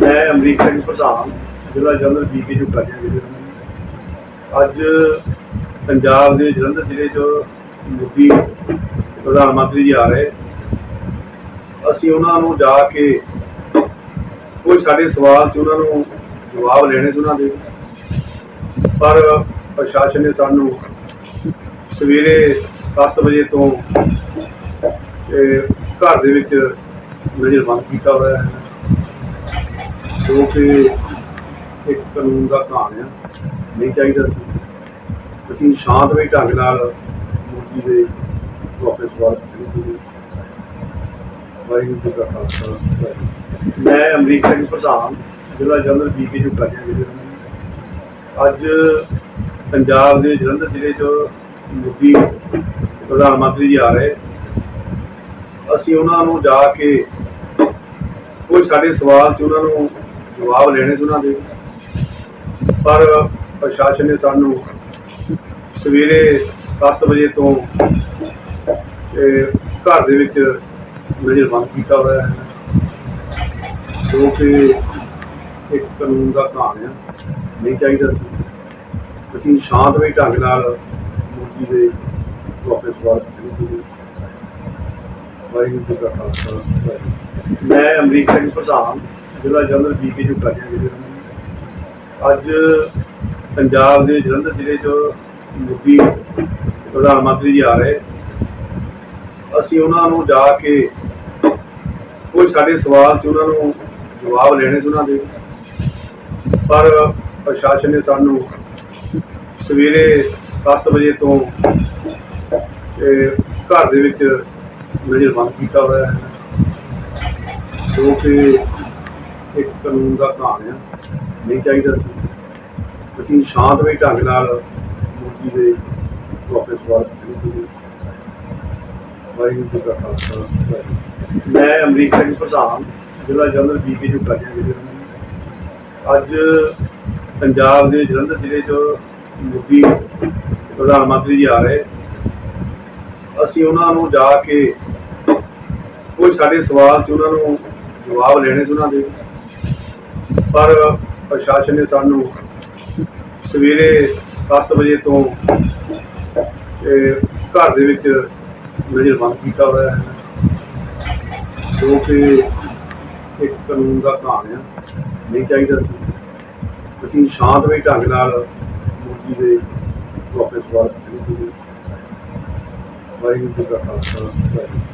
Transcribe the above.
ਮੈਂ ਅਮਰੀਕ ਸਿੰਘ ਪ੍ਰਧਾਨ, ਜ਼ਿਲ੍ਹਾ ਜਨਰਲ ਬੀਕੇ ਜੋ ਕਾਜੀਆਂ ਜ਼ਿਲ੍ਹੇ ਅੱਜ ਪੰਜਾਬ ਦੇ ਜਲੰਧਰ ਜ਼ਿਲ੍ਹੇ 'ਚ ਮੋਦੀ ਪ੍ਰਧਾਨ ਮੰਤਰੀ ਜੀ ਆ ਰਹੇ। ਅਸੀਂ ਉਹਨਾਂ ਨੂੰ ਜਾ ਕੇ ਕੋਈ ਸਾਡੇ ਸਵਾਲ ਸੀ, ਉਹਨਾਂ ਨੂੰ ਜਵਾਬ ਲੈਣੇ ਸੀ ਉਹਨਾਂ ਦੇ। ਪਰ ਪ੍ਰਸ਼ਾਸਨ ਨੇ ਸਾਨੂੰ ਸਵੇਰੇ 7 ਵਜੇ ਤੋਂ ਘਰ ਦੇ ਵਿੱਚ ਨਜ਼ਰਬੰਦ ਕੀਤਾ ਹੋਇਆ ਹੈ। ਜੋ ਕਿ ਇੱਕ ਕਾਨੂੰਨ ਦਾ ਘਾਣ ਆ, ਨਹੀਂ ਚਾਹੀਦਾ ਸੀ। ਅਸੀਂ ਸ਼ਾਂਤਮਈ ਢੰਗ ਨਾਲ ਮੋਦੀ ਦੇ ਵਾਪਸ ਸਵਾਲ ਵਾਹਿਗੁਰੂ ਜੀ ਕਾ ਖਾਲਸਾ ਮੈਂ ਅਮਰੀਕ ਸਿੰਘ ਪ੍ਰਧਾਨ, ਜ਼ਿਲ੍ਹਾ ਜਨਰਲ ਬੀਕੇ ਜੋ ਕਾਜੀਆਂ ਜ਼ਿਲ੍ਹੇ ਦਾ ਅੱਜ ਪੰਜਾਬ ਦੇ ਜਲੰਧਰ ਜ਼ਿਲ੍ਹੇ 'ਚ ਮੋਦੀ ਪ੍ਰਧਾਨ ਮੰਤਰੀ ਜੀ ਆ ਰਹੇ। ਅਸੀਂ ਉਹਨਾਂ ਨੂੰ ਜਾ ਕੇ ਕੋਈ ਸਾਡੇ ਸਵਾਲ ਸੀ, ਉਹਨਾਂ ਨੂੰ ਜਵਾਬ ਲੈਣੇ ਸੀ ਉਹਨਾਂ ਦੇ। ਪਰ ਪ੍ਰਸ਼ਾਸਨ ਨੇ ਸਾਨੂੰ ਸਵੇਰੇ 7 ਵਜੇ ਤੋਂ ਘਰ ਦੇ ਵਿੱਚ ਨਜ਼ਰਬੰਦ ਕੀਤਾ ਹੋਇਆ ਹੈ, ਜੋ ਕਿ ਇੱਕ ਕਾਨੂੰਨ ਦਾ ਘਾਣ ਆ। ਨਹੀਂ ਚਾਹੀਦਾ ਸੀ। ਅਸੀਂ ਸ਼ਾਂਤਮਈ ਢੰਗ ਨਾਲ ਮੋਦੀ ਦੇ ਵਾਪਸ ਸਵਾਲ ਕੀਤੇ ਵਾਹਿਗੁਰੂ ਜੀ ਕਾ ਖਾਲਸਾ। ਮੈਂ ਅਮਰੀਕ ਸਿੰਘ ਪ੍ਰਧਾਨ, ਜ਼ਿਲ੍ਹਾ ਜਨਰਲ ਬੀਕੇ ਜੋ ਕਾਜੀਆਂ ਅੱਜ ਪੰਜਾਬ ਦੇ ਜਲੰਧਰ ਜ਼ਿਲ੍ਹੇ 'ਚ ਮੋਦੀ ਪ੍ਰਧਾਨ ਮੰਤਰੀ ਜੀ ਆ ਰਹੇ। ਅਸੀਂ ਉਹਨਾਂ ਨੂੰ ਜਾ ਕੇ ਕੋਈ ਸਾਡੇ ਸਵਾਲ ਸੀ, ਉਹਨਾਂ ਨੂੰ ਜਵਾਬ ਲੈਣੇ ਸੀ ਉਹਨਾਂ ਦੇ। ਪਰ ਪ੍ਰਸ਼ਾਸਨ ਨੇ ਸਾਨੂੰ ਸਵੇਰੇ 7 ਵਜੇ ਤੋਂ ਘਰ ਦੇ ਵਿੱਚ ਨਜ਼ਰਬੰਦ ਕੀਤਾ ਹੋਇਆ ਹੈ, ਜੋ ਕਿ ਇੱਕ ਕਾਨੂੰਨ ਦਾ ਘਾਣ ਆ, ਨਹੀਂ ਚਾਹੀਦਾ ਸੀ। ਅਸੀਂ ਸ਼ਾਂਤਮਈ ਢੰਗ ਨਾਲ ਮੋਦੀ ਦੇ ਵਾਪਸ ਸਵਾਲ ਕੀਤੇ ਵਾਹਿਗੁਰੂ ਜੀ ਕਾ ਖਾਲਸਾ, ਵਾਹਿਗੁਰੂ। ਜੀ ਮੈਂ ਅਮਰੀਕ ਸਿੰਘ ਪ੍ਰਧਾਨ, ਜ਼ਿਲ੍ਹਾ ਜਨਰਲ ਬੀਕੇ ਜੋ ਕਾਜੀਆਂ ਜ਼ਿਲ੍ਹੇ ਦਾ ਅੱਜ ਪੰਜਾਬ ਦੇ ਜਲੰਧਰ ਜ਼ਿਲ੍ਹੇ 'ਚ ਮੋਦੀ ਪ੍ਰਧਾਨ ਮੰਤਰੀ ਜੀ ਆ ਰਹੇ। ਅਸੀਂ ਉਹਨਾਂ ਨੂੰ ਜਾ ਕੇ ਕੋਈ ਸਾਡੇ ਸਵਾਲ ਸੀ, ਉਹਨਾਂ ਨੂੰ ਜਵਾਬ ਲੈਣੇ ਸੀ ਉਹਨਾਂ ਦੇ। ਪਰ ਪ੍ਰਸ਼ਾਸਨ ਨੇ ਸਾਨੂੰ ਸਵੇਰੇ 7 ਵਜੇ ਤੋਂ ਘਰ ਦੇ ਵਿੱਚ ਨਜ਼ਰਬੰਦ ਕੀਤਾ ਹੋਇਆ ਹੈ, ਜੋ ਕਿ ਇੱਕ ਕਾਨੂੰਨ ਦਾ ਘਾਣ ਆ, ਨਹੀਂ ਚਾਹੀਦਾ ਸੀ। ਅਸੀਂ ਸ਼ਾਂਤਮਈ ਢੰਗ ਨਾਲ ਮੋਦੀ ਦੇ ਵਾਪਸ ਸਵਾਲ ਕੀਤੇ ਵਾਹਿਗੁਰੂ ਜੀ ਕਾ ਖਾਲਸਾ ਵਾਹਿਗੁਰੂ ਜੀ ਕੀ ਫਤਿਹ।